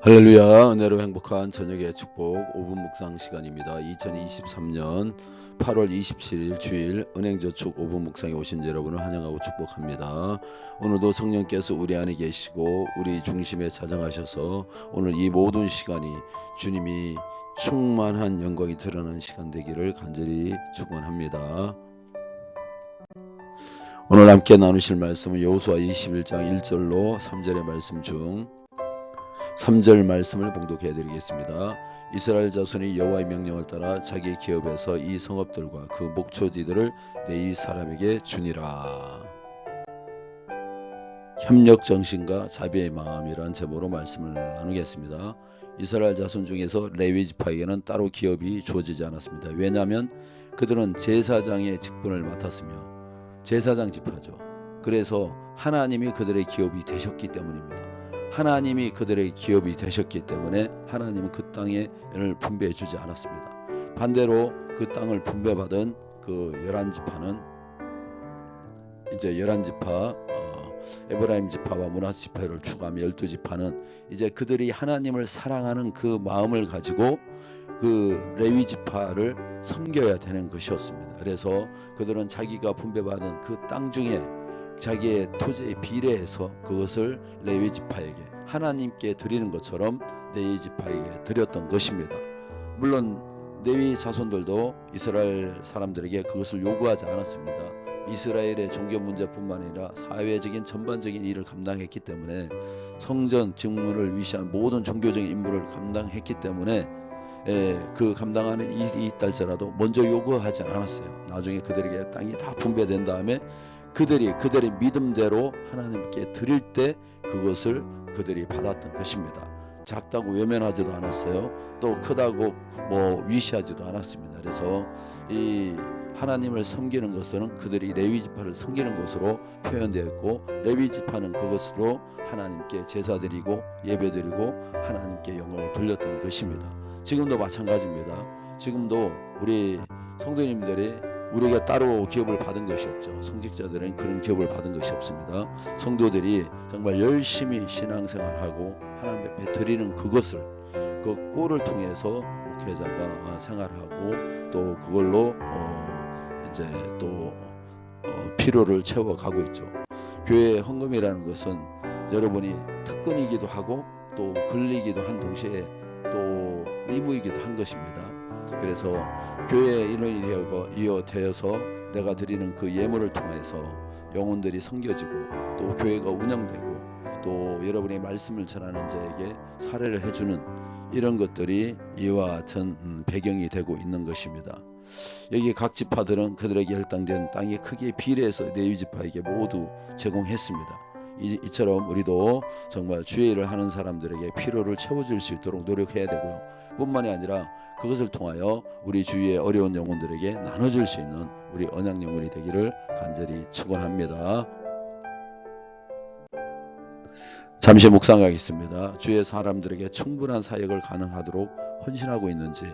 할렐루야 은혜로 행복한 저녁의 축복 5분 묵상 시간입니다. 2023년 8월 27일 주일 은행저축 5분 묵상에 오신 여러분을 환영하고 축복합니다. 오늘도 성령께서 우리 안에 계시고 우리 중심에 자정하셔서 오늘 이 모든 시간이 주님이 충만한 영광이 드러나는 시간 되기를 간절히 축원합니다. 오늘 함께 나누실 말씀은 여호수아 21장 1절로 3절의 말씀 중 3절 말씀을 봉독해 드리겠습니다. 이스라엘 자손이 여호와의 명령을 따라 자기 기업에서 이 성읍들과 그 목초지들을 내 이 사람에게 주니라. 협력 정신과 자비의 마음이란 제목으로 말씀을 나누겠습니다. 이스라엘 자손 중에서 레위 지파에게는 따로 기업이 주어지지 않았습니다. 왜냐하면 그들은 제사장의 직분을 맡았으며 제사장 지파죠. 그래서 하나님이 그들의 기업이 되셨기 때문입니다. 하나님이 그들의 기업이 되셨기 때문에 하나님은 그 땅에 을 분배해 주지 않았습니다. 반대로 그 땅을 분배받은 그 열한 지파는 이제 열한 지파 어, 에브라임 지파와 문하 지파를 추가하면 열두 지파는 이제 그들이 하나님을 사랑하는 그 마음을 가지고 그 레위 지파를 섬겨야 되는 것이었습니다. 그래서 그들은 자기가 분배받은 그 땅 중에 자기의 토지에 비례해서 그것을 레위 지파에게 하나님께 드리는 것처럼 레위 지파에게 드렸던 것입니다. 물론 레위 자손들도 이스라엘 사람들에게 그것을 요구하지 않았습니다. 이스라엘의 종교 문제뿐만 아니라 사회적인 전반적인 일을 감당했기 때문에 성전 직무를 위시한 모든 종교적인 임무를 감당했기 때문에 에, 그 감당하는 일이 있달지라도 먼저 요구하지 않았어요. 나중에 그들에게 땅이 다 분배된 다음에 그들이 그들의 믿음대로 하나님께 드릴 때 그것을 그들이 받았던 것입니다. 작다고 외면하지도 않았어요. 또 크다고 뭐 위시하지도 않았습니다. 그래서 이 하나님을 섬기는 것은 그들이 레위 지파를 섬기는 것으로 표현되었고 레위 지파는 그것으로 하나님께 제사 드리고 예배 드리고 하나님께 영광을 돌렸던 것입니다. 지금도 마찬가지입니다. 지금도 우리 성도님들이 우리가 따로 기업을 받은 것이 없죠. 성직자들은 그런 기업을 받은 것이 없습니다. 성도들이 정말 열심히 신앙생활하고 하나님 앞에 드리는 그것을 그 꼴을 통해서 목회자가 생활하고 또 그걸로 어 이제 또 어 필요를 채워가고 있죠. 교회 헌금이라는 것은 여러분이 특권이기도 하고 또 권리이기도 한 동시에 또 의무이기도 한 것입니다. 그래서 인원이 되어 이어 되어서 내가 드리는 그 예물을 통해서 영혼들이 섬겨지고 또 교회가 운영되고 또 여러분의 말씀을 전하는 자에게 사례를 해주는 이런 것들이 이와 같은 음, 배경이 되고 있는 것입니다. 여기 각 지파들은 그들에게 할당된 땅의 크기에 비례해서 레위 지파에게 모두 제공했습니다. 이, 이처럼 우리도 정말 주의 일을 하는 사람들에게 필요를 채워줄 수 있도록 노력해야 되고요. 뿐만이 아니라 그것을 통하여 우리 주위의 어려운 영혼들에게 나눠줄 수 있는 우리 언약 영혼이 되기를 간절히 축원합니다. 잠시 묵상하겠습니다. 주의 사람들에게 충분한 사역을 가능하도록 헌신하고 있는지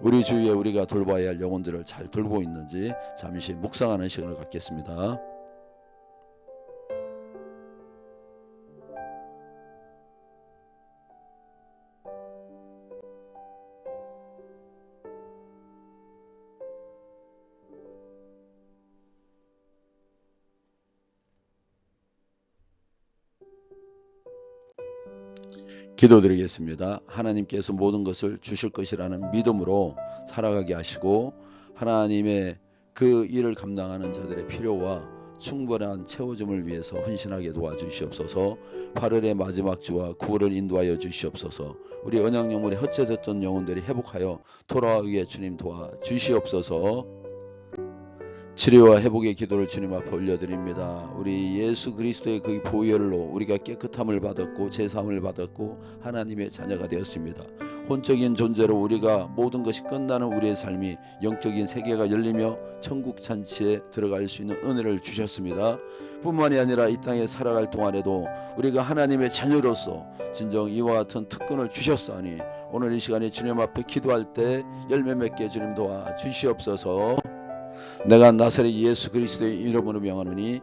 우리 주위에 우리가 돌봐야 할 영혼들을 잘 돌보고 있는지 잠시 묵상하는 시간을 갖겠습니다. 기도드리겠습니다. 하나님께서 모든 것을 주실 것이라는 믿음으로 살아가게 하시고 하나님의 그 일을 감당하는 자들의 필요와 충분한 채워줌을 위해서 헌신하게 도와주시옵소서. 8월의 마지막 주와 9월을 인도하여 주시옵소서. 우리 영혼이 헛되졌던 영혼들이 회복하여 돌아오게 주님 도와 주시옵소서 치료와 회복의 기도를 주님 앞에 올려드립니다. 우리 예수 그리스도의 그 보혈로 우리가 깨끗함을 받았고 제사함을 받았고 하나님의 자녀가 되었습니다. 혼적인 존재로 우리가 모든 것이 끝나는 우리의 삶이 영적인 세계가 열리며 천국 잔치에 들어갈 수 있는 은혜를 주셨습니다. 뿐만이 아니라 이 땅에 살아갈 동안에도 우리가 하나님의 자녀로서 진정 이와 같은 특권을 주셨사니 오늘 이 시간에 주님 앞에 기도할 때 열매 맺게 주님 도와 주시옵소서. 내가 나사렛 예수 그리스도의 이름으로 명하노니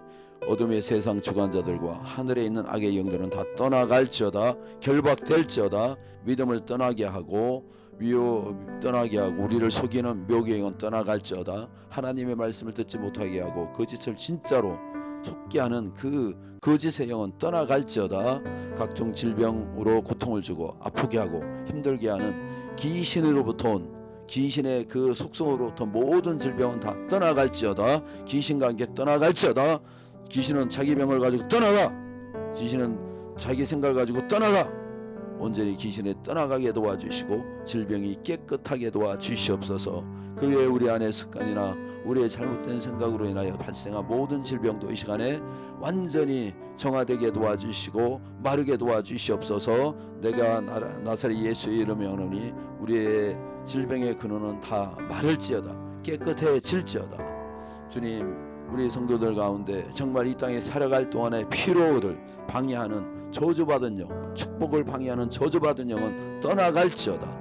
어둠의 세상 주관자들과 하늘에 있는 악의 영들은 다 떠나갈지어다 결박될지어다 믿음을 떠나게 하고 미워 떠나게 하고 우리를 속이는 묘의 영은 떠나갈지어다 하나님의 말씀을 듣지 못하게 하고 거짓을 진짜로 속게 하는 그 거짓의 영은 떠나갈지어다 각종 질병으로 고통을 주고 아프게 하고 힘들게 하는 귀신으로부터 온 귀신의 그 속성으로부터 모든 질병은 다 떠나갈지어다. 귀신과 함께 떠나갈지어다. 귀신은 자기 병을 가지고 떠나가. 귀신은 자기 생각을 가지고 떠나가 온전히 귀신에 떠나가게 도와주시고 질병이 깨끗하게 도와주시옵소서. 그 외에 우리 안의 습관이나 우리의 잘못된 생각으로 인하여 발생한 모든 질병도 이 시간에 완전히 정화되게 도와주시고 마르게 도와주시옵소서. 내가 나- 나사렛 예수의 이름에 오노니 우리의 질병의 근원은 다 마를지어다. 깨끗해질지어다. 주님 우리 성도들 가운데 정말 이 땅에 살아갈 동안에 피로를 방해하는 저주받은 영 축복을 방해하는 저주받은 영은 떠나갈지어다.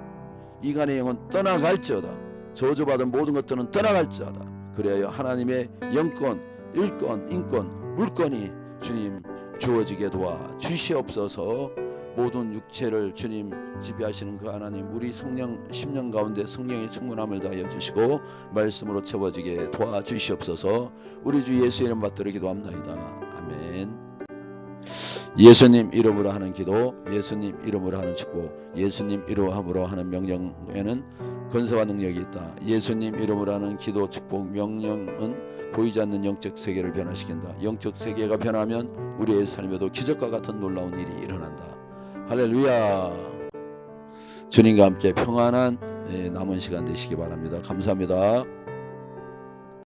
이간의 영은 떠나갈지어다. 저주받은 모든 것들은 떠나갈지어다. 그래야 하나님의 영권 일권 인권 물권이 주님 주어지게 도와 주시옵소서 모든 육체를 주님 지배하시는 그 하나님 우리 성령 심령 가운데 성령의 충만함을 다하여 주시고 말씀으로 채워지게 도와주시옵소서. 우리 주 예수 이름 받들어 기도합나이다. 아멘. 예수님 이름으로 하는 기도 예수님 이름으로 하는 축복 예수님 이름으로 하는 명령에는 건세와 능력이 있다. 예수님 이름으로 하는 기도 축복 명령은 보이지 않는 영적 세계를 변화시킨다. 영적 세계가 변하면 우리의 삶에도 기적과 같은 놀라운 일이 일어난다 할렐루야. 주님과 함께 평안한 예, 남은 시간 되시기 바랍니다. 감사합니다